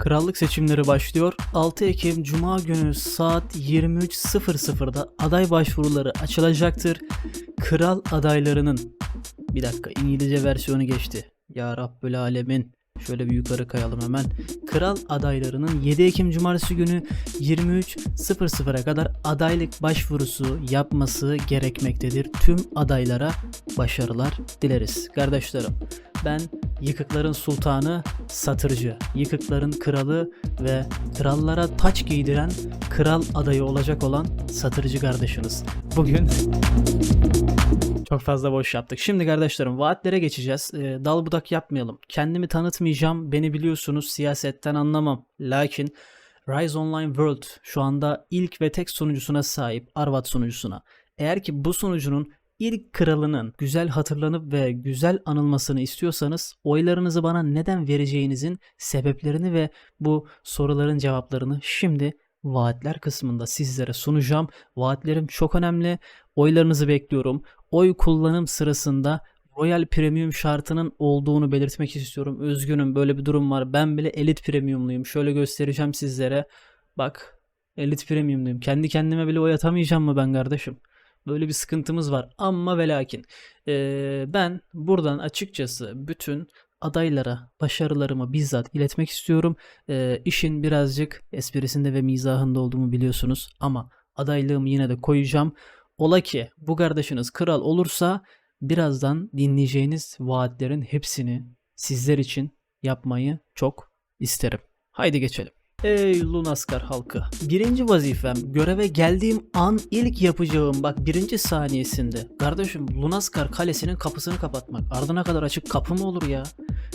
Krallık seçimleri başlıyor. 6 Ekim Cuma günü saat 23.00'da aday başvuruları açılacaktır. Kral adaylarının bir dakika İngilizce versiyonu geçti. Ya Rabbül Alemin. Şöyle bir yukarı kayalım hemen. Kral adaylarının 7 Ekim Cumartesi günü 23.00'a kadar adaylık başvurusu yapması gerekmektedir. Tüm adaylara başarılar dileriz. Kardeşlerim ben yıkıkların sultanı Satırcı, yıkıkların kralı ve krallara taç giydiren kral adayı olacak olan Satırcı kardeşiniz. Bugün çok fazla boş yaptık. Şimdi kardeşlerim vaatlere geçeceğiz. Ee, dal budak yapmayalım. Kendimi tanıtmayacağım. Beni biliyorsunuz siyasetten anlamam. Lakin Rise Online World şu anda ilk ve tek sunucusuna sahip. Arvat sunucusuna. Eğer ki bu sunucunun ilk kralının güzel hatırlanıp ve güzel anılmasını istiyorsanız oylarınızı bana neden vereceğinizin sebeplerini ve bu soruların cevaplarını şimdi vaatler kısmında sizlere sunacağım. Vaatlerim çok önemli. Oylarınızı bekliyorum. Oy kullanım sırasında Royal Premium şartının olduğunu belirtmek istiyorum. Üzgünüm böyle bir durum var. Ben bile Elite Premium'luyum. Şöyle göstereceğim sizlere. Bak Elite Premium'luyum. Kendi kendime bile oy atamayacağım mı ben kardeşim? Böyle bir sıkıntımız var. Ama ve lakin ee, ben buradan açıkçası bütün adaylara başarılarımı bizzat iletmek istiyorum. Ee, işin birazcık esprisinde ve mizahında olduğumu biliyorsunuz. Ama adaylığımı yine de koyacağım. Ola ki bu kardeşiniz kral olursa birazdan dinleyeceğiniz vaatlerin hepsini sizler için yapmayı çok isterim. Haydi geçelim. Ey Lunaskar halkı. Birinci vazifem göreve geldiğim an ilk yapacağım bak birinci saniyesinde. Kardeşim Lunaskar kalesinin kapısını kapatmak. Ardına kadar açık kapı mı olur ya?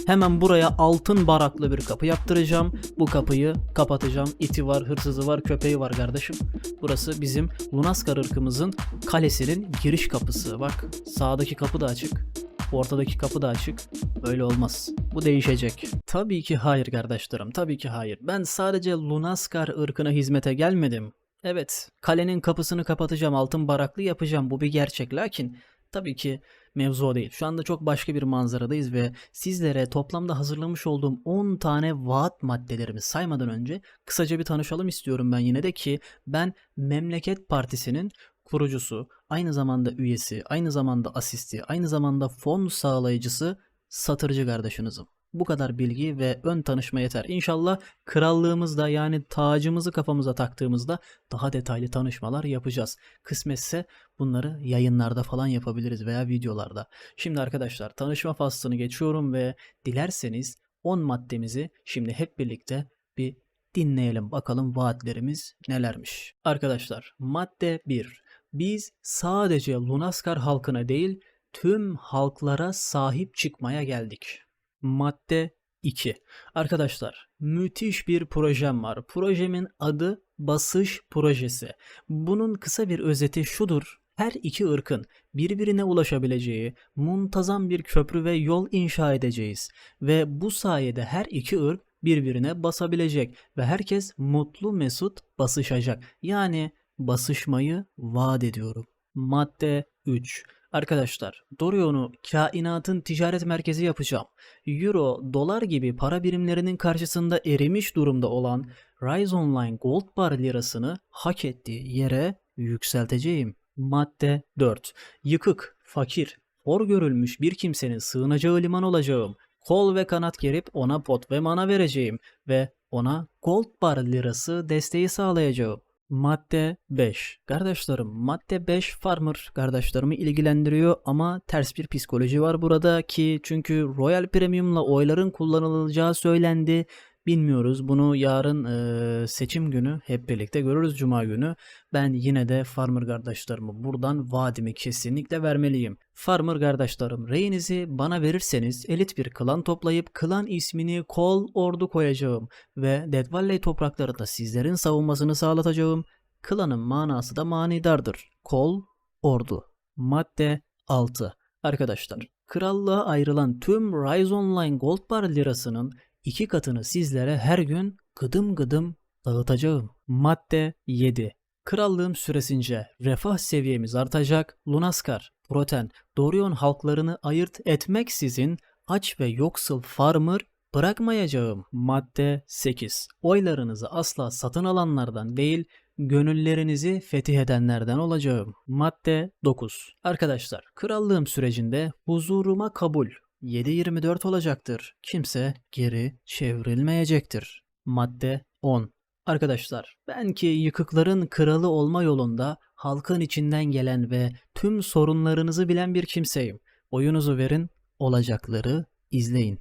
Hemen buraya altın baraklı bir kapı yaptıracağım. Bu kapıyı kapatacağım. İti var, hırsızı var, köpeği var kardeşim. Burası bizim Lunaskar ırkımızın kalesinin giriş kapısı. Bak sağdaki kapı da açık. Ortadaki kapı da açık. Böyle olmaz. Bu değişecek. Tabii ki hayır kardeşlerim. Tabii ki hayır. Ben sadece Lunaskar ırkına hizmete gelmedim. Evet, kalenin kapısını kapatacağım, altın baraklı yapacağım. Bu bir gerçek. Lakin tabii ki mevzu o değil. Şu anda çok başka bir manzaradayız ve sizlere toplamda hazırlamış olduğum 10 tane vaat maddelerimi saymadan önce kısaca bir tanışalım istiyorum ben yine de ki ben Memleket Partisi'nin kurucusu, aynı zamanda üyesi, aynı zamanda asisti, aynı zamanda fon sağlayıcısı satırcı kardeşinizim. Bu kadar bilgi ve ön tanışma yeter. İnşallah krallığımızda yani tacımızı kafamıza taktığımızda daha detaylı tanışmalar yapacağız. Kısmetse bunları yayınlarda falan yapabiliriz veya videolarda. Şimdi arkadaşlar tanışma faslını geçiyorum ve dilerseniz 10 maddemizi şimdi hep birlikte bir dinleyelim bakalım vaatlerimiz nelermiş. Arkadaşlar madde 1. Biz sadece Lunaskar halkına değil tüm halklara sahip çıkmaya geldik. Madde 2. Arkadaşlar müthiş bir projem var. Projemin adı Basış Projesi. Bunun kısa bir özeti şudur. Her iki ırkın birbirine ulaşabileceği muntazam bir köprü ve yol inşa edeceğiz. Ve bu sayede her iki ırk birbirine basabilecek ve herkes mutlu mesut basışacak. Yani basışmayı vaat ediyorum. Madde 3. Arkadaşlar, Dorion'u kainatın ticaret merkezi yapacağım. Euro, dolar gibi para birimlerinin karşısında erimiş durumda olan Rise Online Gold Bar lirasını hak ettiği yere yükselteceğim. Madde 4. Yıkık, fakir, hor görülmüş bir kimsenin sığınacağı liman olacağım. Kol ve kanat gerip ona pot ve mana vereceğim ve ona Gold Bar lirası desteği sağlayacağım. Madde 5. Kardeşlerim madde 5 farmer kardeşlerimi ilgilendiriyor ama ters bir psikoloji var burada ki çünkü Royal Premium'la oyların kullanılacağı söylendi. Bilmiyoruz bunu yarın e, seçim günü hep birlikte görürüz cuma günü. Ben yine de farmer kardeşlerime buradan vaadimi kesinlikle vermeliyim. Farmer kardeşlerim reyinizi bana verirseniz elit bir klan toplayıp klan ismini kol ordu koyacağım ve Dead Valley topraklarında sizlerin savunmasını sağlatacağım. Klanın manası da manidardır. Kol ordu. Madde 6. Arkadaşlar krallığa ayrılan tüm Rise Online Gold Bar lirasının iki katını sizlere her gün gıdım gıdım dağıtacağım. Madde 7. Krallığım süresince refah seviyemiz artacak. Lunaskar, Proten, Dorion halklarını ayırt etmeksizin aç ve yoksul farmer bırakmayacağım. Madde 8. Oylarınızı asla satın alanlardan değil, gönüllerinizi fetih edenlerden olacağım. Madde 9. Arkadaşlar, krallığım sürecinde huzuruma kabul 7-24 olacaktır. Kimse geri çevrilmeyecektir. Madde 10. Arkadaşlar, ben ki yıkıkların kralı olma yolunda halkın içinden gelen ve tüm sorunlarınızı bilen bir kimseyim. Oyunuzu verin, olacakları izleyin.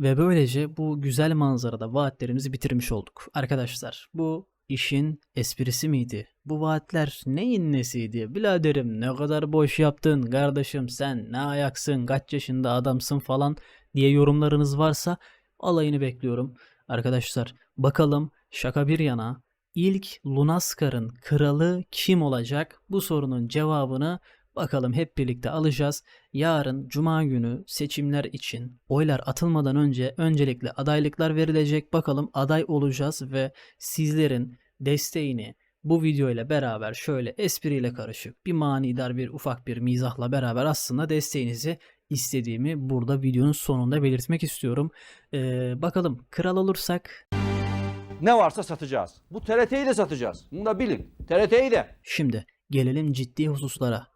Ve böylece bu güzel manzarada vaatlerimizi bitirmiş olduk. Arkadaşlar bu işin esprisi miydi? Bu vaatler neyin nesiydi? Biladerim ne kadar boş yaptın kardeşim sen ne ayaksın kaç yaşında adamsın falan diye yorumlarınız varsa alayını bekliyorum. Arkadaşlar bakalım şaka bir yana ilk Lunaskar'ın kralı kim olacak? Bu sorunun cevabını bakalım hep birlikte alacağız. Yarın cuma günü seçimler için oylar atılmadan önce öncelikle adaylıklar verilecek. Bakalım aday olacağız ve sizlerin desteğini bu video ile beraber şöyle espriyle karışık bir manidar bir ufak bir mizahla beraber aslında desteğinizi istediğimi burada videonun sonunda belirtmek istiyorum. Ee, bakalım kral olursak Ne varsa satacağız. Bu TRT'yi de satacağız. Bunu da bilin. TRT'yi de. Şimdi gelelim ciddi hususlara.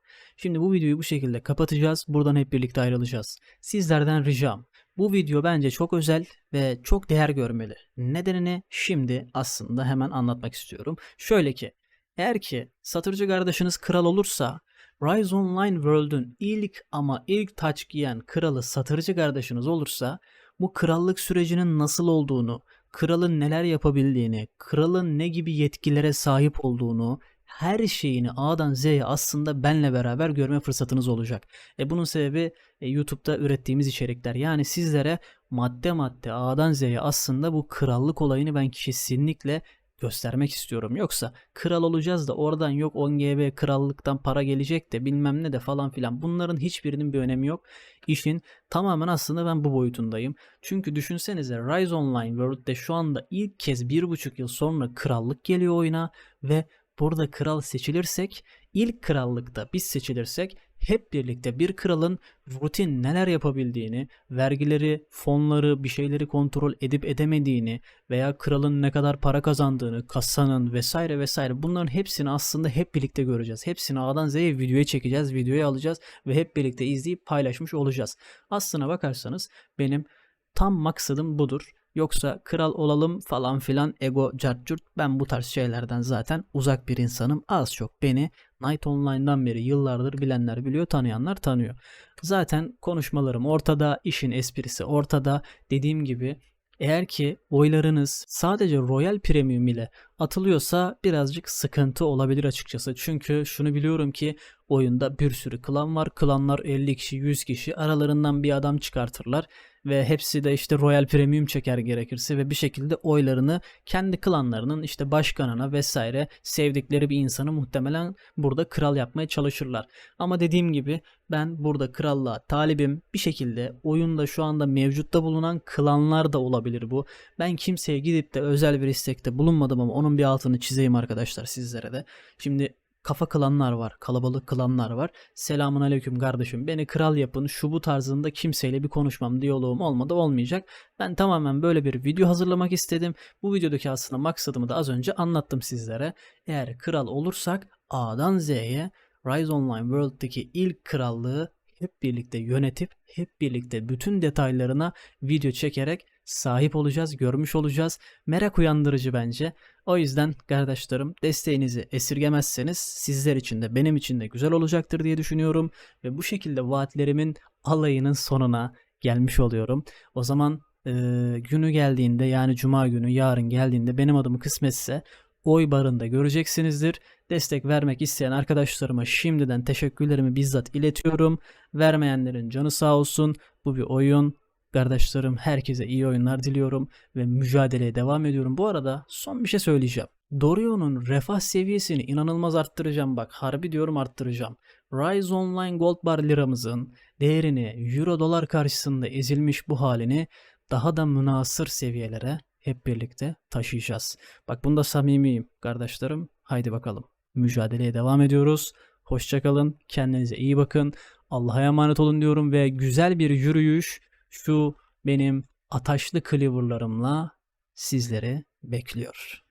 Şimdi bu videoyu bu şekilde kapatacağız. Buradan hep birlikte ayrılacağız. Sizlerden ricam. Bu video bence çok özel ve çok değer görmeli. Nedenini şimdi aslında hemen anlatmak istiyorum. Şöyle ki eğer ki satırcı kardeşiniz kral olursa Rise Online World'ün ilk ama ilk taç giyen kralı satırcı kardeşiniz olursa bu krallık sürecinin nasıl olduğunu, kralın neler yapabildiğini, kralın ne gibi yetkilere sahip olduğunu, her şeyini A'dan Z'ye aslında benle beraber görme fırsatınız olacak. E bunun sebebi e, YouTube'da ürettiğimiz içerikler. Yani sizlere madde madde A'dan Z'ye aslında bu krallık olayını ben kesinlikle göstermek istiyorum. Yoksa kral olacağız da oradan yok 10 GB krallıktan para gelecek de bilmem ne de falan filan. Bunların hiçbirinin bir önemi yok. İşin tamamen aslında ben bu boyutundayım. Çünkü düşünsenize Rise Online World'de şu anda ilk kez bir buçuk yıl sonra krallık geliyor oyuna ve burada kral seçilirsek ilk krallıkta biz seçilirsek hep birlikte bir kralın rutin neler yapabildiğini, vergileri, fonları, bir şeyleri kontrol edip edemediğini veya kralın ne kadar para kazandığını, kasanın vesaire vesaire bunların hepsini aslında hep birlikte göreceğiz. Hepsini A'dan Z'ye videoya çekeceğiz, videoya alacağız ve hep birlikte izleyip paylaşmış olacağız. Aslına bakarsanız benim tam maksadım budur. Yoksa kral olalım falan filan ego cartcurt ben bu tarz şeylerden zaten uzak bir insanım. Az çok beni Night Online'dan beri yıllardır bilenler biliyor, tanıyanlar tanıyor. Zaten konuşmalarım ortada, işin esprisi ortada. Dediğim gibi eğer ki oylarınız sadece Royal Premium ile atılıyorsa birazcık sıkıntı olabilir açıkçası. Çünkü şunu biliyorum ki oyunda bir sürü klan var. Klanlar 50 kişi, 100 kişi aralarından bir adam çıkartırlar ve hepsi de işte Royal Premium çeker gerekirse ve bir şekilde oylarını kendi klanlarının işte başkanına vesaire sevdikleri bir insanı muhtemelen burada kral yapmaya çalışırlar. Ama dediğim gibi ben burada krallığa talibim. Bir şekilde oyunda şu anda mevcutta bulunan klanlar da olabilir bu. Ben kimseye gidip de özel bir istekte bulunmadım ama onun bir altını çizeyim arkadaşlar sizlere de. Şimdi kafa klanlar var. Kalabalık klanlar var. Selamun aleyküm kardeşim. Beni kral yapın. Şu bu tarzında kimseyle bir konuşmam, diyaloğum olmadı olmayacak. Ben tamamen böyle bir video hazırlamak istedim. Bu videodaki aslında maksadımı da az önce anlattım sizlere. Eğer kral olursak A'dan Z'ye Rise Online World'daki ilk krallığı hep birlikte yönetip hep birlikte bütün detaylarına video çekerek sahip olacağız, görmüş olacağız. Merak uyandırıcı bence. O yüzden kardeşlerim desteğinizi esirgemezseniz sizler için de benim için de güzel olacaktır diye düşünüyorum. Ve bu şekilde vaatlerimin alayının sonuna gelmiş oluyorum. O zaman e, günü geldiğinde yani cuma günü yarın geldiğinde benim adımı kısmetse oy barında göreceksinizdir. Destek vermek isteyen arkadaşlarıma şimdiden teşekkürlerimi bizzat iletiyorum. Vermeyenlerin canı sağ olsun. Bu bir oyun. Kardeşlerim herkese iyi oyunlar diliyorum ve mücadeleye devam ediyorum. Bu arada son bir şey söyleyeceğim. Dorio'nun refah seviyesini inanılmaz arttıracağım bak. Harbi diyorum arttıracağım. Rise Online Gold Bar liramızın değerini Euro dolar karşısında ezilmiş bu halini daha da münasır seviyelere hep birlikte taşıyacağız. Bak bunda samimiyim kardeşlerim. Haydi bakalım. Mücadeleye devam ediyoruz. Hoşçakalın. Kendinize iyi bakın. Allah'a emanet olun diyorum ve güzel bir yürüyüş şu benim ataşlı cleaver'larımla sizleri bekliyor.